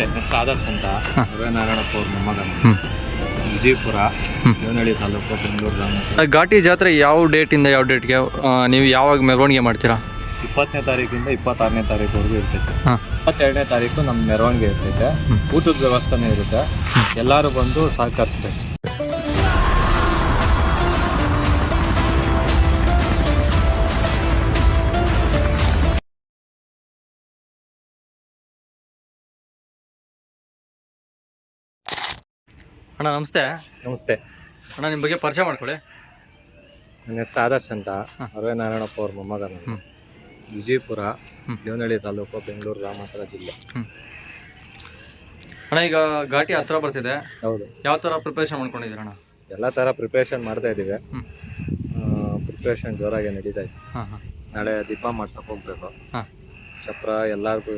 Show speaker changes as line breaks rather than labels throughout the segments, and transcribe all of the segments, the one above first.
ನಮಸ್ತೆ ಹೆಸರು ಆದರ್ಶ್ ಅಂತ. ನಾರಾಯಣಪ್ಪ ಅವ್ರ ಮೊಮ್ಮಗ ವಿಜಯಪುರ. ದೇವನಹಳ್ಳಿ ತಾಲೂಕು ಬೆಂಗಳೂರು ಗ್ರಾಮ
ಘಾಟಿ ಜಾತ್ರೆ ಯಾವ ಡೇಟಿಂದ ಯಾವ ಡೇಟ್ಗೆ ನೀವು ಯಾವಾಗ ಮೆರವಣಿಗೆ ಮಾಡ್ತೀರಾ?
ಇಪ್ಪತ್ತನೇ ತಾರೀಕಿಂದ ಇಪ್ಪತ್ತಾರನೇ ತಾರೀಕುವರೆಗೂ ಇರ್ತೈತೆ. ಇಪ್ಪತ್ತೆರಡನೇ ತಾರೀಕು ನಮ್ಮ ಮೆರವಣಿಗೆ ಇರ್ತೈತೆ. ಊಟದ ವ್ಯವಸ್ಥೆನೇ ಇರುತ್ತೆ. ಎಲ್ಲರೂ ಬಂದು ಸಹಕರಿಸ್ಬೇಕು.
ಅಣ್ಣ ನಮಸ್ತೆ.
ನಮಸ್ತೆ.
ಅಣ್ಣ ನಿಮ್ಮ ಬಗ್ಗೆ ಪರಿಚಯ ಮಾಡ್ಕೊಳ್ಳಿ.
ನನ್ನ ಹೆಸರು ಆದರ್ಶ್ ಅಂತ. ಅರವೇ ನಾರಾಯಣಪ್ಪ ಅವ್ರ ಮೊಮ್ಮಗ ನಾನು. ವಿಜಯಪುರ. ದೇವನಹಳ್ಳಿ ತಾಲೂಕು ಬೆಂಗಳೂರು ಗ್ರಾಮಾಂತರ ಜಿಲ್ಲೆ.
ಅಣ್ಣ ಈಗ ಘಾಟಿ ಹತ್ರ ಬರ್ತಿದೆ.
ಹೌದು.
ಯಾವ ಥರ ಪ್ರಿಪ್ರೇಷನ್ ಮಾಡ್ಕೊಂಡಿದ್ದೀರ ಅಣ್ಣ?
ಎಲ್ಲ ಥರ ಪ್ರಿಪ್ರೇಷನ್ ಮಾಡ್ತಾ ಇದ್ದೀವಿ. ಪ್ರಿಪ್ರೇಷನ್ ಜೋರಾಗಿ ನಡೀತಾ ಇದೆ.
ಹಾಂ ಹಾಂ.
ನಾಳೆ ದೀಪ ಮಾಡ್ಸಕ್ಕೆ ಹೋಗ್ಬೇಕು.
ಹಾಂ.
ಚಪ್ರ ಎಲ್ಲರಿಗೂ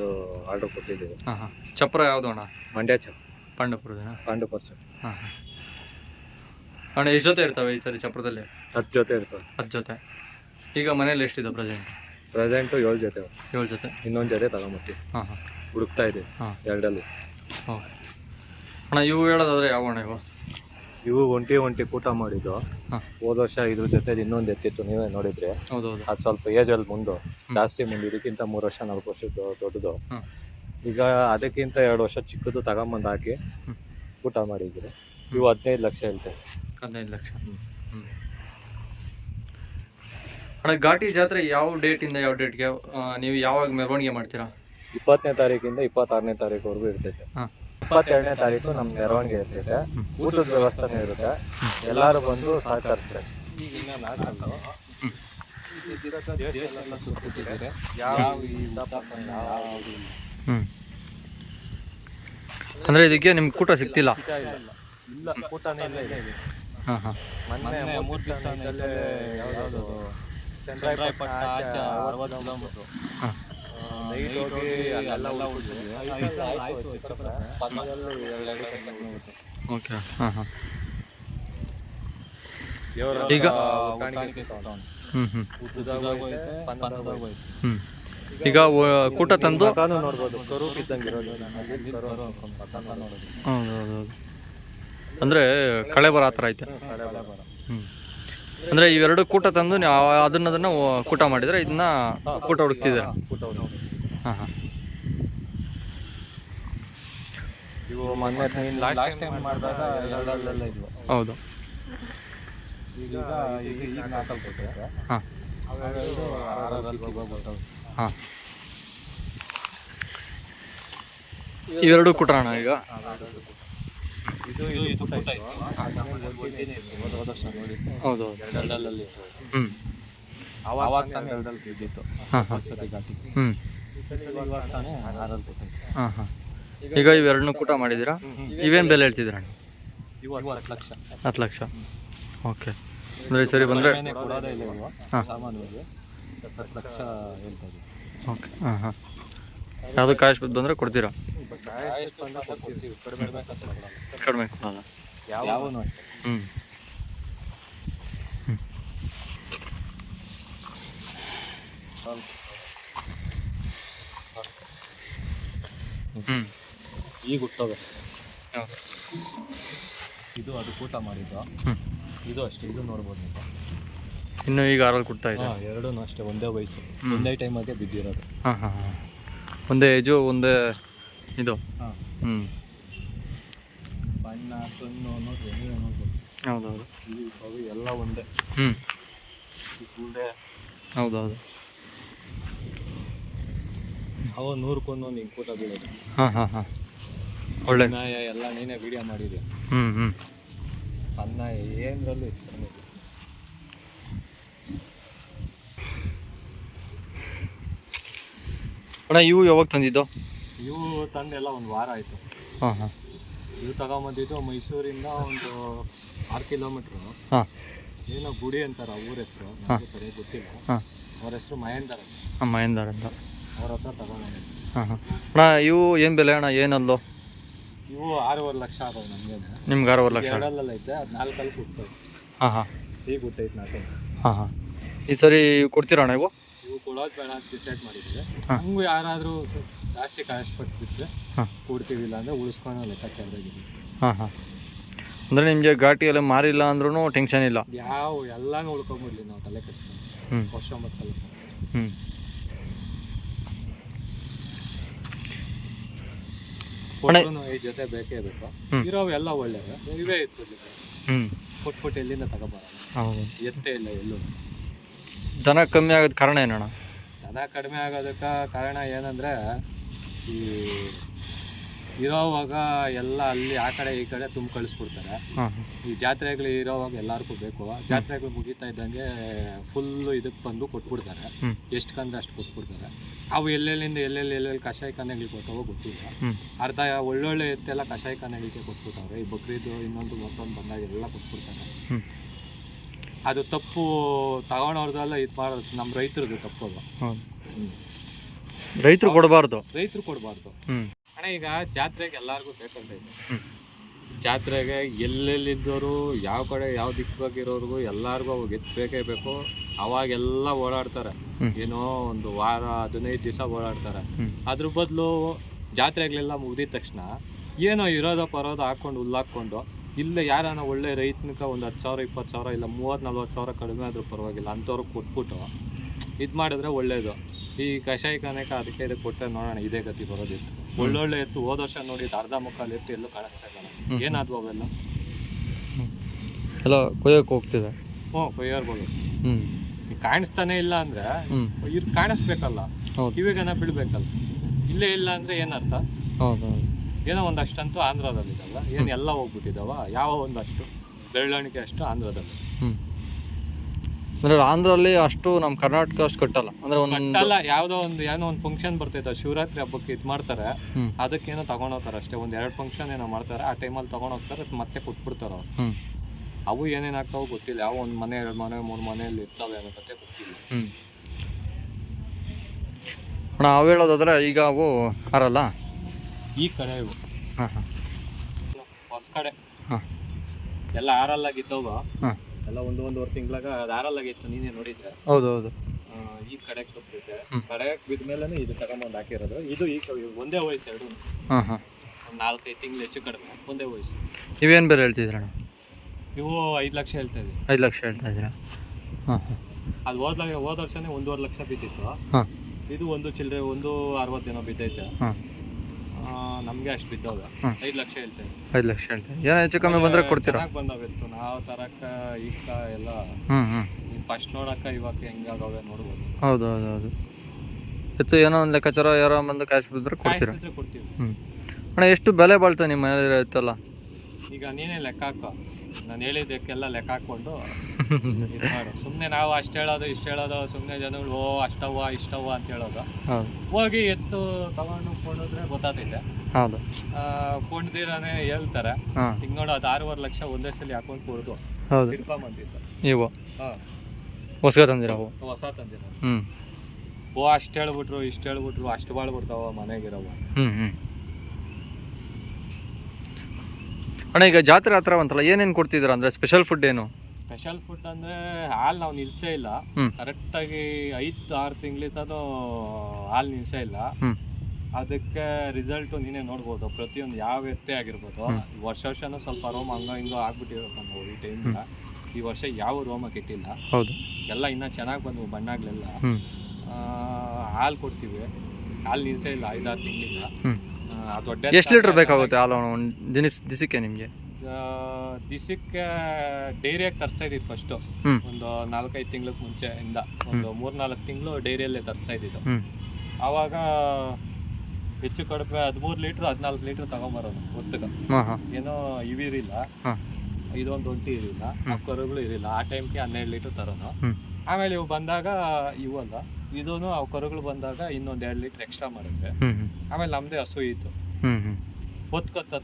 ಆರ್ಡರ್ ಕೊಟ್ಟಿದ್ದೀವಿ.
ಹಾಂ ಹಾಂ. ಚಪ್ರ ಯಾವುದು ಅಣ್ಣ?
ಮಂಡ್ಯ ಚಪ್ರ.
ಪಾಂಡವಪುರದೇನಾ?
ಪಾಂಡವಪುರ ಸರ್.
ಹಾಂ ಹಾಂ. ಅಣ್ಣ ಎಷ್ಟು ಜೊತೆ ಇರ್ತವೆ ಈ ಸರಿ ಚಪ್ರದಲ್ಲಿ?
ಹತ್ತು ಜೊತೆ ಇರ್ತವೆ.
ಹತ್ತು ಜೊತೆ. ಈಗ ಮನೇಲಿ ಎಷ್ಟಿದೆ ಪ್ರೆಸೆಂಟ್
ಪ್ರೆಸೆಂಟು ಏಳು ಜೊತೆ.
ಏಳು ಜೊತೆ?
ಇನ್ನೊಂದು ಜೊತೆ ತಗೊಂಬರ್ತೀವಿ.
ಹಾಂ ಹಾಂ.
ಹುಡುಕ್ತಾ ಇದೆ
ಹಾಂ.
ಎರಡಲ್ಲಿ.
ಓಕೆ. ಅಣ್ಣ ಇವು ಹೇಳೋದಾದ್ರೆ ಯಾವ ಅಣ್ಣ ಇವು?
ಇವು ಒಂಟಿ ಒಂಟಿ ಕೂಟ ಮಾಡಿದ್ದು. ಹೋದ ವರ್ಷ ಇದ್ರ ಜೊತೆ ಇನ್ನೊಂದು ಎತ್ತಿತ್ತು. ನೀವೇ ನೋಡಿದ್ರೆ.
ಹೌದು ಹೌದು
ಅದು ಸ್ವಲ್ಪ ಏಜಲ್ಲಿ ಮುಂದೆ. ಜಾಸ್ತಿ ಮುಂದೆ ಇದಕ್ಕಿಂತ ಮೂರು ವರ್ಷ ನಾಲ್ಕು ವರ್ಷ ದೊಡ್ಡದು. ಈಗ ಅದಕ್ಕಿಂತ ಎರಡು ವರ್ಷ ಚಿಕ್ಕದು ತಗೊಂಬಂದು ಹಾಕಿ ಊಟ ಮಾಡಿದ್ರೆ ಇವು ಹದಿನೈದು ಲಕ್ಷ ಹೇಳ್ತೇವೆ.
ಹದಿನೈದು ಲಕ್ಷ. ಹ್ಮ್ ಅಣ್ಣ ಘಾಟಿ ಜಾತ್ರೆ ಯಾವ ಡೇಟಿಂದ ಯಾವ ಡೇಟ್ಗೆ ನೀವು ಯಾವಾಗ ಮೆರವಣಿಗೆ ಮಾಡ್ತೀರಾ?
ಇಪ್ಪತ್ತನೇ ತಾರೀಕಿಂದ ಇಪ್ಪತ್ತಾರನೇ ತಾರೀಕುವರೆಗೂ ಇರ್ತೈತೆ. ಇಪ್ಪತ್ತೆರಡನೇ ತಾರೀಕು ನಮ್ಮ ಮೆರವಣಿಗೆ ಇರ್ತೈತೆ. ಊಟದ ವ್ಯವಸ್ಥೆನೇ ಇರುತ್ತೆ. ಎಲ್ಲರೂ ಬಂದು ಸಹಕರಿಸ್ತಾರೆ. ಈಗ ಇನ್ನ ಸುತ್ತಿದ್ದಾರೆ. ಯಾವ
ಹ್ಞೂ ಅಂದರೆ ಇದಕ್ಕೆ ನಿಮ್ಗೆ ಕೂಟ ಸಿಗ್ತಿಲ್ಲ
ಇಲ್ಲ. ಕೂಟನೇ ಇಲ್ಲ ಇಲ್ಲಿ.
ಹಾಂ ಹಾಂ
ಮೊನ್ನೆ ಮೂರು ದಿವಸ ಯಾವ್ದು ಚಂದ್ರಾಯಪಟ್ಟಣ ಆಚೆ ಅರವತ್ತು ಕಿಲೋಮೀಟ್ರು
ಹಾಂ
ನೈಟ್ ಹೋಗಿ ಅಲ್ಲೆಲ್ಲ ಉಳ್ದಿದ್ವಿ. ಆಯ್ತು, ಪಕ್ಕದಲ್ಲಿ ಎರಡು ಕಿಲೋಮೀಟ್ರು.
ಓಕೆ ಹಾಂ ಹಾಂ ಈಗ. ಹ್ಞೂ ಹ್ಞೂ. ಹ್ಞೂ ಈಗ ಕೂಟ ತಂದು?
ಅಂದ್ರೆ ನೋಡ್ಬೋದು
ಅಂದರೆ ಕಳೆ ಬರ ಆ ಥರ ಐತೆ. ಹ್ಞೂ ಅಂದರೆ ಇವೆರಡು ಕೂಟ ತಂದು ನೀವು ಅದನ್ನ ಅದನ್ನು ಕೂಟ ಮಾಡಿದರೆ ಇದನ್ನ ಕೂಟ
ಉಂಟು.
ಹಾಂ ಹಾಂ.
ಇವು ಮೊನ್ನೆ ಲಾಸ್ಟ್ ಟೈಮ್ ಮಾಡಿದಾಗ ಎರಡಲ್ಲೆಲ್ಲ ಇದ್ವು.
ಹೌದು.
ಈಗ
ಹಾಂ. ಹಾಂ. ಇವೆರಡು ಕೂಟ ಅಣ್ಣ ಈಗ.
ಇದು ಇತ್ತು. ಹೋದ-.
ಹ್ಞೂ
ಅವಾಗ ತಾನೇ ಎರಡಲ್ಲಿ ಬಿದ್ದಿತ್ತು
ಹಾಂ ಹಾಂ.
ಒಂದ್ಸತಿ ಘಾಟಿ
ಹ್ಞೂ
ಇವಾಗ ತಾನೇ ಆರಲ್ಲಿ ಕೊಟ್ಟೈತೆ
ಹಾಂ ಹಾಂ. ಈಗ ಇವೆರಡನ್ನೂ ಕೂಟ ಮಾಡಿದ್ದೀರಾ? ಇವೇನು ಬೆಲೆ ಹೇಳ್ತಿದ್ದೀರ
ಇವು ಹತ್ತು ಲಕ್ಷ.
ಹತ್ತು ಲಕ್ಷ. ಓಕೆ. ಅಂದರೆ ಸರಿ ಬಂದರೆ ಹಾಂ.
ಹತ್ತು ಲಕ್ಷ ಹೇಳ್ತಾ ಇದ್ದೀವಿ
ಓಕೆ ಹಾಂ ಹಾಂ ಯಾವುದು ಕಾಶ್ ಬಂದರೆ ಕೊಡ್ತೀರಾ?
ಕೊಡ್ತೀವಿ. ಕಡಿಮೆ ಕೊಡಲ್ಲ.
ಕಡಿಮೆ ಕೊಡೋಲ್ಲ
ಯಾವನು ಅಷ್ಟೇ.
ಹ್ಞೂ ಹ್ಞೂ
ಈಗ ಹುಟ್ಟೋದು. ಇದು ಅದು ಕೂಟ ಮಾಡಿದ್ದು.
ಹ್ಞೂ
ಇದು ಅಷ್ಟೇ. ಇದು ನೋಡ್ಬೋದು ನೀವು.
ಇನ್ನು ಈಗ ಆರಲ್ಲಿ ಕೊಡ್ತಾ ಇದೆ
ಎರಡೂ ಅಷ್ಟೇ ಒಂದೇ ವಯಸ್ಸು. ಒಂದೇ ಟೈಮಾಗೆ ಬಿದ್ದಿರೋದು.
ಹಾಂ ಹಾಂ ಹಾಂ. ಒಂದೇ ಏಜು ಒಂದೇ ಇದು.
ಹಾಂ.
ಹ್ಞೂ
ಬಣ್ಣ ನೋಡ್ರಿ
ಹೌದೌದು.
ಅವು ಎಲ್ಲ ಒಂದೇ.
ಹ್ಞೂ
ಗುಂಡೆ
ಹೌದೌದು.
ಅವ ನೂರಕ್ಕೊಂದು ನಿಂಗೆ ಕೂಟ ಬೀಳೋದು.
ಹಾಂ ಹಾಂ ಹಾಂ. ಒಳ್ಳೆ.
ನಾಯ ಎಲ್ಲ ನೀನೇ ವಿಡಿಯೋ ಮಾಡಿದೆ
ಹ್ಞೂ ಹ್ಞೂ
ಅನ್ನ ಏನರಲ್ಲೂ ಹೆಚ್ಚು ಕಡಿಮೆ ಇಲ್ಲ.
ಅಣ್ಣ ಇವು ಯಾವಾಗ ತಂದಿದ್ದು?
ಇವು ತಂದೆಲ್ಲ ಒಂದು ವಾರ ಆಯಿತು.
ಹಾಂ ಹಾಂ.
ಇವು ತಗೊಂಬಂದಿದ್ದು ಮೈಸೂರಿಂದ ಒಂದು ಆರು ಕಿಲೋಮೀಟ್ರು.
ಹಾಂ.
ಏನೋ ಗುಡಿ ಅಂತಾರೆ ಊರ ಹೆಸರು ಸರಿ ಸರಿಯಾಗಿ ಗೊತ್ತಿಲ್ಲ.
ಹಾಂ.
ಅವ್ರ ಹೆಸರು ಮಹೇಂದರ್ ಅಂತ.
ಹಾಂ ಮಹೇಂದರ್ ಅಂತ.
ಅವ್ರ ಹತ್ರ ತಗೊಂಡಿದ್ದು
ಹಾಂ ಹಾಂ. ಅಣ್ಣ ಇವು ಏನು ಬೆಲೆ ಅಣ್ಣ ಏನಲ್ಲೋ?
ಇವು ಆರೂವರೆ ಲಕ್ಷ ಆಗೋದು ನಮಗೆ.
ನಿಮ್ಗೆ ಆರೂವರೆ ಲಕ್ಷ?
ಎರಡಲ್ಲ ಐತೆ ಅದು ನಾಲ್ಕಲ್ಲಿ ಕೊಡ್ತೇವೆ.
ಹಾಂ ಹಾಂ.
ಈಗ ಗೊತ್ತೈತೆ ನಾಲ್ಕು
ಹಾಂ ಹಾಂ. ಈ ಸರಿ ಕೊಡ್ತೀರಾ ಅಣ್ಣ ಇವು?
ಕೊಡೋದು ಬೇಡ ಅಂತ ಡಿಸೈಡ್
ಮಾಡಿದ್ರೆ.
ಹಂಗೂ ಯಾರಾದರೂ ಜಾಸ್ತಿ ಕಾಸ್ಟ್
ಹಾಂ.
ಕೊಡ್ತೀವಿ ಇಲ್ಲ ಅಂದರೆ ಉಳಿಸ್ಕೊಳೋ ಲೆಕ್ಕಾಚಾರದಾಗಿದೆ
ಹಾಂ ಹಾಂ. ಅಂದರೆ ನಿಮಗೆ ಘಾಟಿಯಲ್ಲಿ ಮಾರಿಲ್ಲ ಅಂದ್ರೂ ಟೆನ್ಷನ್ ಇಲ್ಲ?
ಯಾವ ಎಲ್ಲಾನು ಉಳ್ಕೊಂಬಿಡ್ಲಿ ನಾವು ತಲೆ ಕೆಡಿಸ್ಕೊಂಡು.
ಹ್ಞೂ
ವರ್ಷ ಮತ್ತು ಕೆಲಸ.
ಹ್ಞೂ
ಈ ಜೊತೆ ಬೇಕೇ ಬೇಕು.
ಹ್ಮ್.
ಇರೋವು ಎಲ್ಲ ಒಳ್ಳೆಯದು ಇವೇ ಇತ್ತು
ಹ್ಞೂ
ಕೊಟ್ಬಿಟ್ಟು ಎಲ್ಲಿಂದ
ತಗೋಬಾರ
ಎತ್ತೇ ಇಲ್ಲ ಎಲ್ಲೂ.
ದನ ಕಮ್ಮಿ ಆಗೋದ್ ಕಾರಣ ಏನಣ್ಣ?
ದನ ಕಡಿಮೆ ಆಗೋದಕ್ಕೆ ಕಾರಣ ಏನಂದರೆ ಈ ಇರೋವಾಗ ಎಲ್ಲ ಅಲ್ಲಿ ಆ ಕಡೆ ಈ ಕಡೆ ತುಂಬ ಕಳಿಸ್ಬಿಡ್ತಾರೆ. ಈ ಜಾತ್ರೆಗಳು ಇರೋವಾಗ ಎಲ್ಲರಿಗೂ ಬೇಕು. ಜಾತ್ರೆಗಳು ಮುಗಿತಾ ಇದ್ದಂಗೆ ಫುಲ್ಲು ಇದಕ್ಕೆ ಬಂದು ಕೊಟ್ಬಿಡ್ತಾರೆ. ಎಷ್ಟು ಕಂದ್ರೆ ಅಷ್ಟು ಕೊಟ್ಬಿಡ್ತಾರೆ. ಅವು ಎಲ್ಲೆಲ್ಲಿಂದ ಎಲ್ಲೆಲ್ಲಿ ಎಲ್ಲೆಲ್ಲಿ ಕಷಾಯ ಖಾನೆಗಳಿಗೆ ಗೊತ್ತಾವೋ ಗೊತ್ತಿಲ್ಲ. ಅರ್ಧ ಒಳ್ಳೊಳ್ಳೆ ಎತ್ತೆಲ್ಲ ಕಷಾಯ ಖಾನೆಗಳಿಗೆ ಕೊಟ್ಬಿಟ್ಟವ್ರೆ. ಈ ಬಕ್ರೀದು ಇನ್ನೊಂದು ಮತ್ತೊಂದು ಬಂದಾಗ ಎಲ್ಲ ಕೊಟ್ಬಿಡ್ತಾರೆ. ಅದು ತಪ್ಪು ತಗೊಳೋರ್ದಲ್ಲ ಇದು ಮಾಡೋದು ನಮ್ಮ ರೈತರದು ತಪ್ಪು ಅದು.
ಹೌದು ರೈತರು ಕೊಡಬಾರ್ದು.
ರೈತರು ಕೊಡಬಾರ್ದು. ಅಣ್ಣ ಈಗ ಜಾತ್ರೆಗೆ ಎಲ್ಲರಿಗೂ ಬೇಕಂತ ಇದೆ. ಜಾತ್ರೆಗೆ ಎಲ್ಲೆಲ್ಲಿದ್ದವರು ಯಾವ ಕಡೆ ಯಾವ ದಿಕ್ಕಾಗಿರೋರ್ಗು ಎಲ್ಲರಿಗೂ ಅವಾಗ ಎತ್ತು ಬೇಕೇ ಬೇಕು. ಅವಾಗೆಲ್ಲ ಓಡಾಡ್ತಾರೆ. ಏನೋ ಒಂದು ವಾರ ಹದಿನೈದು ದಿವಸ ಓಡಾಡ್ತಾರೆ. ಅದ್ರ ಬದಲು ಜಾತ್ರೆಗಳೆಲ್ಲ ಮುಗಿದ ತಕ್ಷಣ ಏನೋ ಇರೋದೋ ಪರೋದೋ ಹಾಕ್ಕೊಂಡು ಹುಲ್ಲಾಕ್ಕೊಂಡು ಇಲ್ಲ ಯಾರನ್ನ ಒಳ್ಳೆ ರೈತನಿಗೆ ಒಂದು ಹತ್ತು ಸಾವಿರ ಇಪ್ಪತ್ತು ಸಾವಿರ ಇಲ್ಲ ಮೂವತ್ತು ನಲ್ವತ್ತು ಸಾವಿರ ಕಡಿಮೆ ಆದರೂ ಪರವಾಗಿಲ್ಲ ಅಂಥವ್ರಿಗೆ ಕೊಟ್ಬಿಟ್ಟು ಇದು ಮಾಡಿದ್ರೆ ಒಳ್ಳೇದು. ಈ ಕಷಾಯ ಕನಕ ಅದಕ್ಕೆ ಇದಕ್ಕೆ ಕೊಟ್ಟರೆ ನೋಡೋಣ ಇದೇ ಗತಿ ಬರೋದಿತ್ತು. ಒಳ್ಳೊಳ್ಳೆ ಎತ್ತು ಹೋದ ವರ್ಷ ನೋಡಿ ಅರ್ಧ ಮುಕ್ಕಾಲು ಎತ್ತು ಎಲ್ಲೂ ಕಾಣಿಸ್ತಾ ಇಲ್ಲ. ಏನಾದ್ವು ಅವೆಲ್ಲ?
ಎಲ್ಲ ಕೊಯ್ಯೋಕೆ ಹೋಗ್ತಿದೆ.
ಹ್ಞೂ ಕೊಯ್ಯೋರ್ಬೋದು
ಹ್ಞೂ
ಕಾಣಿಸ್ತಾನೆ ಇಲ್ಲ ಅಂದರೆ ಇವ್ರು ಕಾಣಿಸ್ಬೇಕಲ್ಲ.
ಹೌದು.
ಬಿಡಬೇಕಲ್ಲ. ಇಲ್ಲೇ ಇಲ್ಲ ಅಂದರೆ ಏನರ್ಥ
ಹೌದು.
ಏನೋ ಒಂದಷ್ಟಂತೂ ಆಂಧ್ರದಲ್ಲಿದಲ್ಲ. ಏನು ಎಲ್ಲ ಹೋಗ್ಬಿಟ್ಟಿದಾವ? ಯಾವ ಒಂದಷ್ಟು? ಬೆರಳಿಕೆ ಅಷ್ಟು ಆಂಧ್ರದಲ್ಲಿ.
ಅಂದರೆ ಆಂಧ್ರಲ್ಲಿ ಅಷ್ಟು ನಮ್ಮ ಕರ್ನಾಟಕ ಅಷ್ಟು ಕಟ್ಟಲ್ಲ. ಅಂದ್ರೆ ಒಂದು
ಅಲ್ಲ ಯಾವುದೋ ಒಂದು ಏನೋ ಒಂದು ಫಂಕ್ಷನ್ ಬರ್ತೈತೆ ಶಿವರಾತ್ರಿ ಹಬ್ಬಕ್ಕೆ ಇದು ಮಾಡ್ತಾರೆ. ಅದಕ್ಕೇನೋ ತಗೊಂಡೋಗ್ತಾರೆ ಅಷ್ಟೇ. ಒಂದು ಎರಡು ಫಂಕ್ಷನ್ ಏನೋ ಮಾಡ್ತಾರೆ. ಆ ಟೈಮಲ್ಲಿ ತಗೊಂಡೋಗ್ತಾರೆ ಮತ್ತೆ ಕೊಟ್ಬಿಡ್ತಾರೆ ಅವ್ರು. ಅವು ಏನೇನು ಆಗ್ತಾವೋ ಗೊತ್ತಿಲ್ಲ. ಯಾವ ಒಂದು ಮನೆ ಎರಡು ಮನೆ ಮೂರು ಮನೆಯಲ್ಲಿ ಇರ್ತಾವೆ ಅನ್ನೋ ಕತೆ ಗೊತ್ತಿಲ್ಲ.
ಅವು ಹೇಳೋದಾದ್ರೆ ಈಗ ಅವು ಆರಲ್ಲ
ಈ ಕಡೆ ಇವು.
ಹಾಂ ಹಾಂ.
ಹೊಸ ಕಡೆ.
ಹಾಂ.
ಎಲ್ಲ ಆರಲ್ಲಾಗಿದ್ದವ
ಹಾಂ.
ಎಲ್ಲ ಒಂದು ಒಂದೂವರೆ ತಿಂಗಳಾಗ ಅದು ಆರಲ್ಲಾಗಿತ್ತು ನೀನೇ ನೋಡಿದ್ರೆ
ಹೌದು ಹೌದು.
ಈ ಕಡೆಗೆ ಬಿದ್ದಿದೆ
ಹ್ಮ್.
ಕಡೆಗೆ ಬಿದ್ದ ಮೇಲೆ ಇದು ತಗೊಂಬಂದು ಹಾಕಿರೋದು. ಇದು ಈ ಒಂದೇ ವಯಸ್ಸು ಎರಡು.
ಹಾಂ ಹಾಂ.
ಒಂದು ನಾಲ್ಕೈದು ತಿಂಗಳು ಹೆಚ್ಚು ಕಡಿಮೆ. ಒಂದೇ ವಯಸ್ಸು.
ಇವೇನು ಬೇರೆ ಹೇಳ್ತಿದ್ದೀರಣ್ಣ
ಇವು ಐದು ಲಕ್ಷ ಹೇಳ್ತಾ ಇದ್ದೀವಿ.
ಐದು ಲಕ್ಷ ಹೇಳ್ತಾ ಇದ್ದೀರಾ? ಹಾಂ ಹಾಂ.
ಅದು ಹೋದ ಹೋದ ವರ್ಷನೇ ಒಂದೂವರೆ ಲಕ್ಷ ಬಿದ್ದಿತ್ತು.
ಹಾಂ.
ಇದು ಒಂದು ಚಿಲ್ಲರೆ ಒಂದು ಅರವತ್ತೇನೋ ಬಿದ್ದೈತೆ.
ಹಾಂ.
ನಮಗೆ ಅಷ್ಟು ಬಿದ್ದವ. ಐದು ಲಕ್ಷ ಹೇಳ್ತೇವೆ
ಐದು ಲಕ್ಷ ಹೇಳ್ತಾ ಏನೋ ಹೆಚ್ಚು ಕಮ್ಮಿ ಬಂದರೆ ಕೊಡ್ತೀರಾ?
ಚೆನ್ನಾಗಿ ನಾವು ತರಕ ಈಗ ಎಲ್ಲ
ಹ್ಞೂ ಹ್ಞೂ
ಫಸ್ಟ್ ನೋಡಕ್ಕ ಇವಾಗ ಹೆಂಗಾಗವೆ ನೋಡ್ಬೋದು.
ಹೌದು ಹೌದು ಹೌದು ಹೆಚ್ಚು ಏನೋ ಒಂದು ಲೆಕ್ಕಾಚಾರ ಯಾರೋ ಬಂದು ಕ್ಯಾಶ್ ಬಿದ್ದರೆ ಕೊಡ್ತೀರಾ?
ಕೊಡ್ತೀವಿ.
ಹ್ಞೂ ಅಣ್ಣ ಎಷ್ಟು ಬೆಲೆ ಬಾಳ್ತದೆ ನಿಮ್ಮ ಮನೇಲಿ ಇರುತ್ತಲ್ಲ
ಈಗ ನೀನೇ ಲೆಕ್ಕ ಹಾಕೋ. ನಾನು ಹೇಳಿದ್ದಕ್ಕೆಲ್ಲ ಲೆಕ್ಕ ಹಾಕ್ಕೊಂಡು ಇದು ಮಾಡು. ಸುಮ್ಮನೆ ನಾವು ಅಷ್ಟು ಹೇಳೋದು ಇಷ್ಟು ಹೇಳೋದು ಸುಮ್ಮನೆ ಜನಗಳು ಓ ಅಷ್ಟವ್ವ ಇಷ್ಟವ್ವ ಅಂತ ಹೇಳೋದು.
ಹೌದು.
ಹೋಗಿ ಎತ್ತು ತಗೊಂಡು ಕೊಂಡಿದ್ರೆ ಗೊತ್ತಾಗ್ತೈತೆ.
ಹೌದು.
ಕೊಂಡ್ದಿರಾನೆ ಹೇಳ್ತಾರೆ.
ಹಾಂ.
ಈಗ ನೋಡು ಅದು ಆರೂವರೆ ಲಕ್ಷ ಒಂದೇ ಸಲ ಹಾಕೊಂಡು ಕೊಡ್ದು.
ಹೌದು.
ತಿರ್ಕೊಂಬಂದಿತ್ತು
ನೀವು?
ಹಾಂ.
ಹೊಸ್ಗ ತಂದಿರವು
ಹೊಸ ತಂದಿರ
ಹ್ಞೂ
ಓ ಅಷ್ಟು ಹೇಳ್ಬಿಟ್ರು ಇಷ್ಟು ಹೇಳ್ಬಿಟ್ರು ಅಷ್ಟು ಬಾಳ್ಬಿಡ್ತಾವ ಮನೆಗಿರವ
ಹ್ಞೂ ಹ್ಞೂ ಅಣ್ಣ ಈಗ ಜಾತ್ರೆ ಹತ್ರ ಬಂತಲ್ಲ ಏನೇನು ಕೊಡ್ತಿದ್ರು ಅಂದರೆ ಸ್ಪೆಷಲ್ ಫುಡ್ ಏನು?
ಸ್ಪೆಷಲ್ ಫುಡ್ ಅಂದ್ರೆ ಹಾಲು ನಾವು ನಿಲ್ಸೇ ಇಲ್ಲ.
ಕರೆಕ್ಟ್
ಕರೆಕ್ಟಾಗಿ ಐದು ಆರು ತಿಂಗಳಿಂದನೂ ಹಾಲು ನಿಲ್ಸೇ ಇಲ್ಲ. ಅದಕ್ಕೆ ರಿಸಲ್ಟು ನೀನೇ ನೋಡ್ಬೋದು. ಪ್ರತಿಯೊಂದು ಯಾವ ವ್ಯಕ್ತಿ ಆಗಿರ್ಬೋದು. ಈ ವರ್ಷ ವರ್ಷನೂ ಸ್ವಲ್ಪ ರೋಮ ಹಂಗ ಹಿಂಗ ಆಗ್ಬಿಟ್ಟಿರ್ಬೇಕು ನಾವು ಈ ಟೈಮಿಂದ ಈ ವರ್ಷ ಯಾವ ರೋಮ ಕೆಟ್ಟಿಲ್ಲ
ಹೌದು.
ಎಲ್ಲ ಇನ್ನೂ ಚೆನ್ನಾಗಿ ಬಂದವು ಬಣ್ಣಗಳೆಲ್ಲ.
ಹ್ಞೂ
ಹಾಲು ಕೊಡ್ತೀವಿ. ಹಾಲು ನಿಲ್ಸೇ ಇಲ್ಲ ಐದಾರು ತಿಂಗಳಿಂದ.
ಹ್ಞೂ
ದೊಡ್ಡ
ಎಷ್ಟು ಲೀಟ್ರ್ ಬೇಕಾಗುತ್ತೆ ಹಾಲು? ಒಂದು ದಿನಿಸ್ ದಿಸಕ್ಕೆ ನಿಮಗೆ?
ದಿಸಕ್ಕೆ ಡೈರಿಯಾಗಿ ತರಿಸ್ತಾ ಇದ್ದಿದ್ದು ಫಸ್ಟು ಒಂದು ನಾಲ್ಕೈದು ತಿಂಗಳ ಮುಂಚೆಯಿಂದ ಒಂದು ಮೂರು ನಾಲ್ಕು ತಿಂಗಳು ಡೈರಿಯಲ್ಲೇ ತರಿಸ್ತಾ ಇದ್ದಿದ್ದು ಆವಾಗ ಹೆಚ್ಚು ಕಡಿಮೆ ಹದಿಮೂರು ಲೀಟ್ರ್ ಹದಿನಾಲ್ಕು ಲೀಟ್ರ್ ತಗೊಂಬರೋದು ಒತ್ತಿಗೆ ಏನೋ ಇವಿರಿಲ್ಲ ಇದೊಂದು ಒಂಟಿ ಇರಲಿಲ್ಲ ಕೊರಗಳು ಕರುಗಳು ಇರಿಲ್ಲ. ಆ ಟೈಮ್ಗೆ ಹನ್ನೆರಡು ಲೀಟ್ರ್
ತರೋದು.
ಆಮೇಲೆ ಇವು ಬಂದಾಗ ಇವಲ್ಲ ಇದೂ ಅವು ಕರುಗಳು ಬಂದಾಗ ಇನ್ನೊಂದು ಎರಡು ಲೀಟ್ರ್ ಎಕ್ಸ್ಟ್ರಾ
ಹ್ಞೂ
ಆಮೇಲೆ ನಮ್ಮದೇ ಹಸು ಇತ್ತು. ಹೊತ್ಕೊತ್ತು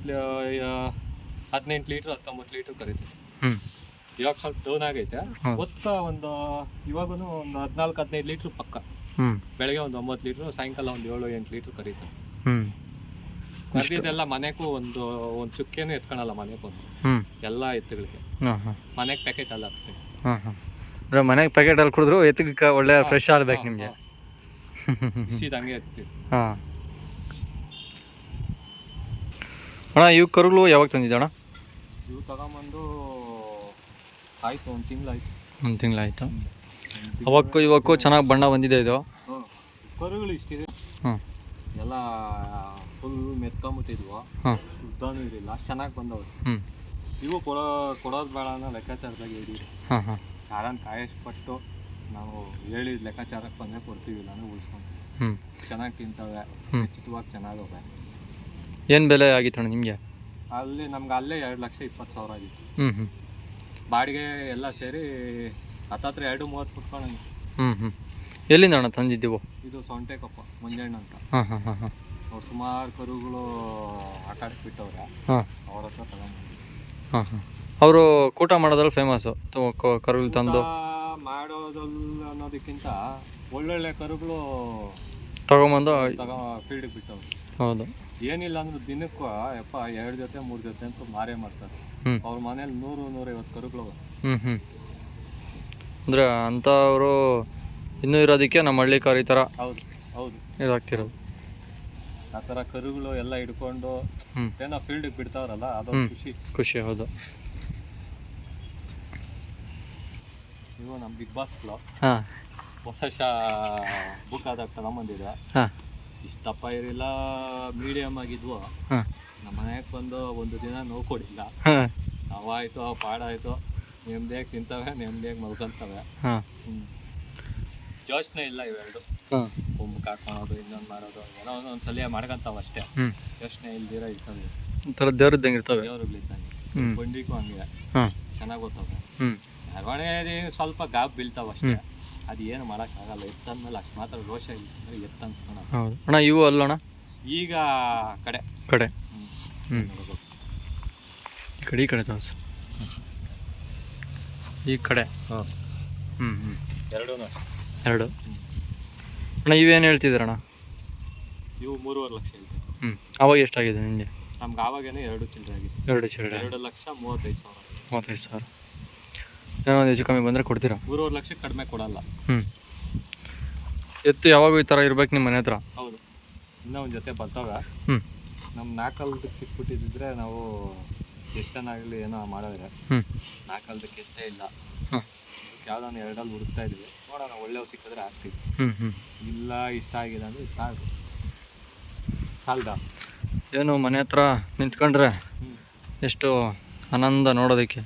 ಹದಿನೆಂಟು ಲೀಟ್ರ್ ಹತ್ತೊಂಬತ್ತು ಲೀಟ್ರ್ ಕರೀತೀವಿ. ಇವಾಗ ಸ್ವಲ್ಪ ಡೌನ್ ಆಗೈತೆ. ಹೊತ್ತ ಒಂದು ಇವಾಗೂ ಒಂದು ಹದಿನಾಲ್ಕು ಹದಿನೈದು ಲೀಟ್ರ್ ಪಕ್ಕ. ಬೆಳಗ್ಗೆ ಒಂದು ಒಂಬತ್ತು ಲೀಟ್ರ್ ಸಾಯಂಕಾಲ ಒಂದು ಏಳು ಎಂಟು ಲೀಟ್ರ್ ಕರೀತಾರೆ. ಕರೆದಿದ್ದೆಲ್ಲ ಮನೆಗೂ ಒಂದು ಒಂದು ಚುಕ್ಕೆನೂ ಎತ್ಕೊಳಲ್ಲ ಮನೆಗೂ. ಎಲ್ಲ ಎತ್ತುಗಳಿಗೆ. ಮನೆಗ್ ಪ್ಯಾಕೆಟ್ ಎಲ್ಲ ಹಾಕ್ಸ್ತೀವಿ.
ಅಂದರೆ ಮನೆಗೆ ಪ್ಯಾಕೆಟ್ ಅಲ್ಲಿ ಕುಡಿದ್ರು ಎತ್ತಿಗೆ ಒಳ್ಳೆ ಫ್ರೆಶ್ ಹಾಲು ಬೇಕು ನಿಮಗೆ.
ಹಂಗೆ
ಹಾಂ. ಅಣ್ಣ ಇವು ಕರುಗಳು ಯಾವಾಗ ತಂದಿದ್ದೆ ಅಣ್ಣ?
ಇವು ತಗೊಂಬಂದು ಆಯ್ತು ಒಂದು ತಿಂಗಳಾಯ್ತು
ಒಂದು ತಿಂಗಳಾಯ್ತು ಅವಕ್ಕೂ ಇವಕ್ಕೂ ಚೆನ್ನಾಗಿ ಬಣ್ಣ ಬಂದಿದೆ ಇದು.
ಹ್ಞೂ ಕರುಗಳು ಇಷ್ಟಿದೆ.
ಹ್ಞೂ
ಎಲ್ಲ ಫುಲ್ ಮೆತ್ಕೊಂಬಿಟ್ಟಿದ್ವು
ಹಾಂ
ಉದ್ದಾನು ಇರಲಿಲ್ಲ ಚೆನ್ನಾಗಿ ಬಂದವು.
ಹ್ಞೂ
ಇವು ಕೊಡೋ ಕೊಡೋದು ಬೇಡ ಅನ್ನೋ ಲೆಕ್ಕಾಚಾರದಾಗ ಹೇಳಿದ್ರು
ಹಾಂ ಹಾಂ
ಯಾರನ್ನ ಕಾಯಷ್ಟಪಟ್ಟು ನಾವು ಹೇಳಿದ ಲೆಕ್ಕಾಚಾರಕ್ಕೆ ಬಂದರೆ ಕೊಡ್ತೀವಿ ಇಲ್ಲಾಂದ್ರೆ ಉಳಿಸ್ಕೊಂಡು
ಹ್ಞೂ
ಚೆನ್ನಾಗಿ ತಿಂತವೆ. ಖಚಿತವಾಗಿ ಚೆನ್ನಾಗವೆ
ಏನು ಬೆಲೆ ಆಗಿತ್ತು ಅಣ್ಣ ನಿಮಗೆ?
ಅಲ್ಲಿ ನಮ್ಗೆ ಅಲ್ಲೇ ಎರಡು ಲಕ್ಷ ಇಪ್ಪತ್ತು ಸಾವಿರ ಆಗಿತ್ತು.
ಹ್ಞೂ ಹ್ಞೂ
ಬಾಡಿಗೆ ಎಲ್ಲ ಸೇರಿ ಹತ್ತತ್ರ ಎರಡು ಮೂವತ್ತು ಕುತ್ಕೊಂಡು
ಹ್ಞೂ ಹ್ಞೂ ಎಲ್ಲಿಂದ ಅಣ್ಣ ತಂದಿದ್ದೀವೋ?
ಇದು ಸೊಂಟೆಕೊಪ್ಪ ಮುಂಜಾನೆ ಅಂತ.
ಹಾಂ ಹಾಂ ಹಾಂ ಹಾಂ.
ಅವ್ರು ಸುಮಾರು ಕರುಗಳು ಆಟ ಬಿಟ್ಟವ್ರೆ.
ಹಾಂ.
ಅವ್ರ ಹತ್ರ ತಗೊಂಡ್ಬಂದ್ವಿ
ಹಾಂ ಹಾಂ. ಅವರು ಕೂಟ ಮಾಡೋದ್ರಲ್ಲಿ ಫೇಮಸ್ಸು ಕರುಗಳು ತಂದು.
ಮಾಡೋದಲ್ಲ ಅನ್ನೋದಕ್ಕಿಂತ ಒಳ್ಳೊಳ್ಳೆ ಕರುಗಳು
ತಗೊಂಬಂದು
ತಗೋ ಫೀಲ್ಡಿಗೆ ಬಿಟ್ಟವು
ಹೌದು.
ಏನಿಲ್ಲ ಅಂದ್ರೆ ದಿನಕ್ಕೂ ಯಪ್ಪ ಎರಡು ಜೊತೆ ಮೂರು ಜೊತೆ ಅಂತ ಮಾರೇ ಮಾಡ್ತಾರೆ. ಅವ್ರ ಮನೇಲಿ ನೂರು ನೂರೈವತ್ತು ಕರುಗಳು.
ಹ್ಞೂ ಹ್ಞೂ ಅಂದರೆ ಅಂಥವರು ಇನ್ನೂ ಇರೋದಕ್ಕೆ ನಮ್ಮ ಹಳ್ಳಿ ಕರು ಈ ಥರ
ಹೌದು ಹೌದು.
ಇದಾಗ್ತಿರೋದು.
ಆ ಥರ ಕರುಗಳು ಎಲ್ಲ ಹಿಡ್ಕೊಂಡು ಏನೋ ಫೀಲ್ಡಿಗೆ ಬಿಡ್ತಾವ್ರಲ್ಲ ಅದೊಂದು ಖುಷಿ.
ಖುಷಿ ಹೌದು.
ಇವು ನಮ್ಮ ಬಿಗ್ ಬಾಸ್
ಹಾಂ.
ಹೊಸ ಶಾ ಬುಕ್ ಆದಾಗ ತಗೊಂಬಂದಿದೆ
ಹಾಂ.
ಇಷ್ಟಪ್ಪ ಇರಲಿಲ್ಲ ಮೀಡಿಯಮ್ ಆಗಿದ್ವು.
ಹಾಂ.
ನಮ್ಮ ಮನೆಗೆ ಬಂದು ಒಂದು ದಿನ ನೋವು ಕೊಡಿಲ್ಲ
ಅವಾಯ್ತು
ಅವಾಯ್ತು ಪಾಡಾಯ್ತು. ನೆಮ್ಮದಿಯಾಗಿ ತಿಂತವೆ ನೆಮ್ಮದಿಯಾಗಿ ಮಲ್ಕೊಂತವೆ.
ಹಾಂ.
ಯೋಚನೆ ಇಲ್ಲ ಇವೆರಡು. ಒಮ್ಮಕ್ಕೆ ಹಾಕೊಳೋದು ಇನ್ನೊಂದು ಮಾಡೋದು ಏನೋ ಒಂದೊಂದು ಸಲ ಮಾಡ್ಕೊಂತಾವ ಅಷ್ಟೇ. ಯೋಚನೆ ಇಲ್ದಿರ ಇರ್ತವೆ.
ಒಂಥರ ದೇವ್ರದ್ದಂಗೆ ಇರ್ತವೆ.
ದೇವ್ರುಗಳಿದ್ದಂಗೆ.
ಹ್ಞೂ
ಬಂಡಿಗೂ ಹಂಗೆ. ಚೆನ್ನಾಗಿ ಗೊತ್ತಾವೆ
ಹ್ಞೂ
ಮೆರವಣಿಗೆ ಸ್ವಲ್ಪ ಗಾಬ್ ಬೀಳ್ತಾವ ಅಷ್ಟೇ. ಅದು ಏನು ಮಾಡೋಕ್ಕಾಗಲ್ಲ. ಎತ್ತಂದ್ಮೇಲೆ ಅಷ್ಟು ಮಾತ್ರ ರೋಷ ಎತ್ತ ಅನ್ಸ್ಕೊಳ
ಹೌದು. ಅಣ್ಣ ಇವು ಅಲ್ಲಣ್ಣ
ಈಗ ಕಡೆ.
ಕಡೆ. ಹ್ಞೂ. ಈ ಕಡೆ ಈ ಕಡೆ ಹ್ಮ್ ಈ ಕಡೆ.
ಹ್ಞೂ
ಹ್ಞೂ ಹ್ಞೂ
ಎರಡೂ.
ಎರಡು ಅಣ್ಣ ಇವೇನು ಹೇಳ್ತಿದ್ದೀರಣ್ಣ
ಇವು ಮೂರುವರೆ ಲಕ್ಷ ಇದೆ.
ಹ್ಞೂ ಅವಾಗ ಎಷ್ಟಾಗಿದೆ ನಿಮಗೆ
ನಮ್ಗೆ ಆವಾಗೇನೆ ಎರಡು ಚಿಲ್ಲರೆ ಆಗಿದೆ.
ಎರಡು ಚಿಲ್ಲರೆ.
ಎರಡು ಲಕ್ಷ ಮೂವತ್ತೈದು ಸಾವಿರ.
ಮೂವತ್ತೈದು ಸಾವಿರ. ಏನೋ ಒಂದು ಹೆಚ್ಚು ಕಮ್ಮಿ ಬಂದರೆ ಕೊಡ್ತೀರಾ?
ಮೂರುವರೆ ಲಕ್ಷ ಕಡಿಮೆ ಕೊಡಲ್ಲ.
ಹ್ಞೂ ಎತ್ತು ಯಾವಾಗೂ ಈ ಥರ ಇರ್ಬೇಕು ನಿಮ್ಮ ಮನೆ ಹತ್ರ.
ಹೌದು. ಇನ್ನೂ ಒಂದು ಜೊತೆ ಬರ್ತವೆ.
ಹ್ಞೂ
ನಮ್ಮ ನಾಲ್ಕಲ್ದಕ್ಕೆ ಸಿಕ್ಬಿಟ್ಟಿದ್ರೆ ನಾವು ಎಷ್ಟನ್ನಾಗಲಿ ಏನೋ ಮಾಡಿದ್ರೆ.
ಹ್ಞೂ
ನಾಲ್ಕಲ್ದಕ್ಕೆ ಎಷ್ಟೇ ಇಲ್ಲ.
ಹಾಂ
ಯಾವ್ದಾನ ಎರಡಲ್ಲಿ ಹುಡುಕ್ತಾ ಇದ್ವಿ. ನೋಡೋಣ ಒಳ್ಳೆಯವು ಸಿಕ್ಕಿದ್ರೆ ಆಗ್ತೀವಿ.
ಹ್ಞೂ ಹ್ಞೂ
ಇಲ್ಲ ಇಷ್ಟ ಆಗಿಲ್ಲ ಅಂದರೆ ಇಷ್ಟ ಆಗುತ್ತೆ ಸಾಲ್ದ.
ಏನು ಮನೆ ಹತ್ರ ನಿಂತ್ಕೊಂಡ್ರೆ ಎಷ್ಟು ಆನಂದ ನೋಡೋದಕ್ಕೆ.